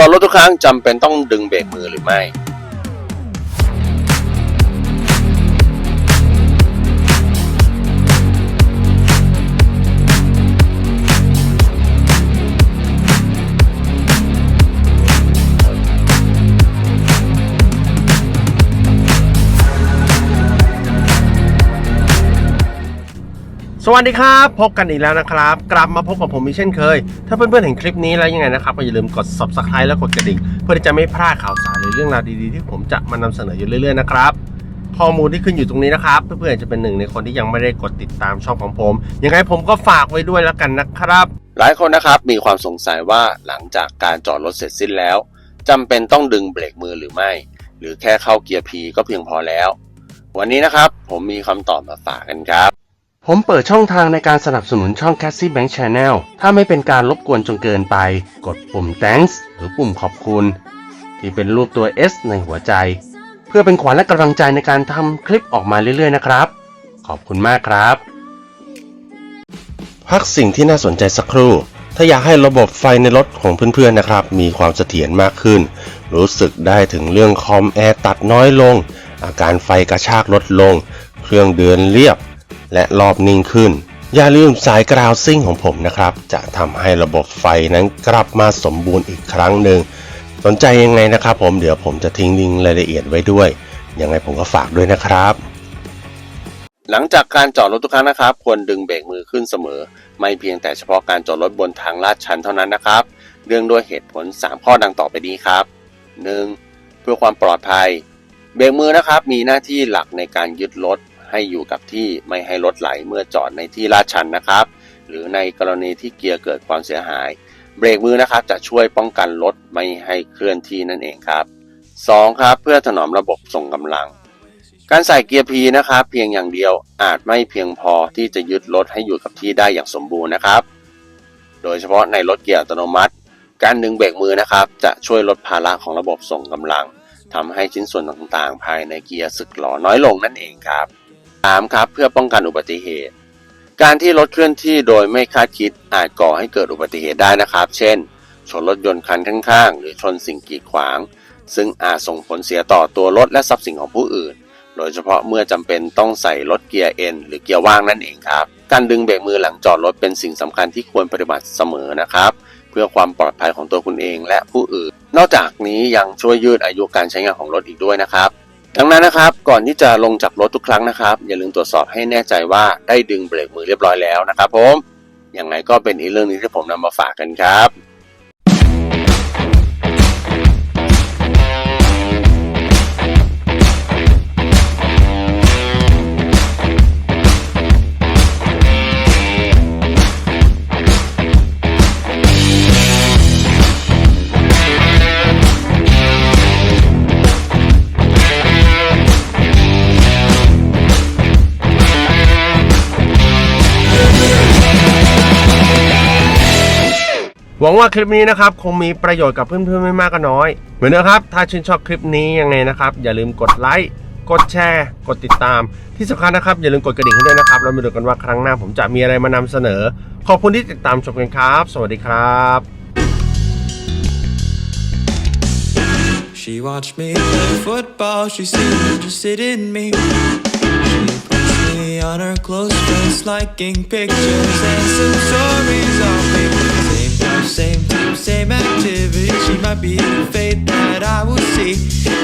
จอดรถทุกครั้งจำเป็นต้องดึงเบรกมือหรือไม่ สวัสดีครับ พบกันอีกแล้วนะครับ กลับมาพบกับผมอีกเช่นเคย ถ้าเพื่อนๆเห็นคลิปนี้แล้วยังไงนะครับก็อย่าลืมกด subscribe และกดกระดิ่ง เพื่อที่จะไม่พลาดข่าวสารหรือเรื่องราวดีๆที่ผมจะมานำเสนออยู่เรื่อยๆนะครับข้อมูลที่ขึ้นอยู่ตรงนี้นะครับ เพื่อนๆจะเป็นหนึ่งในคนที่ยังไม่ได้กดติดตามช่องของผมยังไงผมก็ฝากไว้ด้วยแล้วกันนะครับ หลายคนนะครับมีความสงสัยว่าหลังจากการจอดรถเสร็จสิ้นแล้วจำเป็นต้องดึงเบรกมือหรือไม่ หรือแค่เข้าเกียร์ P ก็เพียงพอแล้ว วันนี้นะครับผมมีคำตอบมาฝากกันครับ ผมเปิดช่องทางในการสนับสนุนช่อง Cassie Bank Channel ถ้าไม่เป็นการรบกวนจนเกินไป กดปุ่ม thanks หรือปุ่มขอบคุณ ที่เป็นรูปตัว S ในหัวใจ เพื่อเป็นขวัญและกำลังใจในการทำคลิปออกมาเรื่อยๆนะครับ ขอบคุณมากครับ พักสิ่งที่น่าสนใจสักครู่ ถ้าอยากให้ระบบไฟในรถของเพื่อนๆนะครับ มีความเสถียรมากขึ้น รู้สึกได้ถึงเรื่องคอมแอร์ตัดน้อยลง อาการไฟกระชากลดลง เครื่องเดินเรียบ และรอบนิ่งขึ้น อย่าลืมสายกราวซิ่งของผมนะครับ จะทำให้ระบบไฟนั้นกลับมาสมบูรณ์อีกครั้งหนึ่ง สนใจยังไงนะครับผมเดี๋ยวผมจะทิ้งลิงก์รายละเอียดไว้ด้วย ยังไงผมก็ฝากด้วยนะครับ หลังจากการจอดรถทุกครั้งนะครับ ควรดึงเบรกมือขึ้นเสมอ ไม่เพียงแต่เฉพาะการจอดรถบนทางลาดชันเท่านั้นนะครับ เรื่องด้วยเหตุผล 3 ข้อดังต่อไปนี้ครับ 1. เพื่อความปลอดภัย เบรกมือนะครับมีหน้าที่หลักในการยึดรถ ให้อยู่กับที่ไม่ให้รถไหลเมื่อจอดในที่ลาดชันนะครับ หรือในกรณีที่เกียร์เกิดความเสียหาย เบรกมือนะครับจะช่วยป้องกันรถไม่ให้เคลื่อนที่นั่นเองครับ 2. ครับเพื่อถนอมระบบส่งกำลัง การใส่เกียร์ P นะครับเพียงอย่างเดียวอาจไม่เพียงพอที่จะยึดรถให้อยู่กับที่ได้อย่างสมบูรณ์นะครับ โดยเฉพาะในรถเกียร์อัตโนมัติ การดึงเบรกมือนะครับ จะช่วยลดภาระของระบบส่งกำลังทำให้ชิ้นส่วนต่างๆ ภายในเกียร์สึกหรอน้อยลงนั่นเองครับ 3. ครับ เพื่อป้องกันอุบัติเหตุ การที่รถเคลื่อนที่โดยไม่คาดคิดอาจก่อให้เกิดอุบัติเหตุได้นะครับ เช่น ชนรถยนต์คันข้างๆ หรือชนสิ่งกีดขวาง ซึ่งอาจส่งผลเสียต่อตัวรถและทรัพย์สินของผู้อื่น โดยเฉพาะเมื่อจำเป็นต้องใส่รถเกียร์ N หรือเกียร์ว่างนั่นเองครับ การดึงเบรกมือหลังจอดรถเป็นสิ่งสำคัญที่ควรปฏิบัติเสมอนะครับ เพื่อความปลอดภัยของตัวคุณเองและผู้อื่น นอกจากนี้ยังช่วยยืดอายุการใช้งานของรถอีกด้วยนะครับ ดังนั้นนะครับก่อนที่จะลงจากรถทุกครั้งนะครับ อย่าลืมตรวจสอบให้แน่ใจว่าได้ดึงเบรกมือเรียบร้อยแล้วนะครับผมยังไงก็เป็นอีกเรื่องหนึงที่ผมนำมาฝากกันครับ หวังว่าคลิปนี้นะครับคงมีประโยชน์กับเพื่อนๆไม่มากก็น้อย เหมือนเดิมครับ ถ้าชื่นชอบคลิปนี้ยังไงนะครับ อย่าลืมกดไลค์กดแชร์กดติดตาม ที่สำคัญนะครับ อย่าลืมกดกระดิ่งให้ด้วยนะครับแล้วมาดูกันว่าครั้งหน้าผมจะมีอะไรมานำเสนอ ขอบคุณที่ติดตามชมกันครับ สวัสดีครับ She watched me play football, she seemed interested in me. She puts me on her close friends, liking pictures and some stories of me. be the fate that I will see.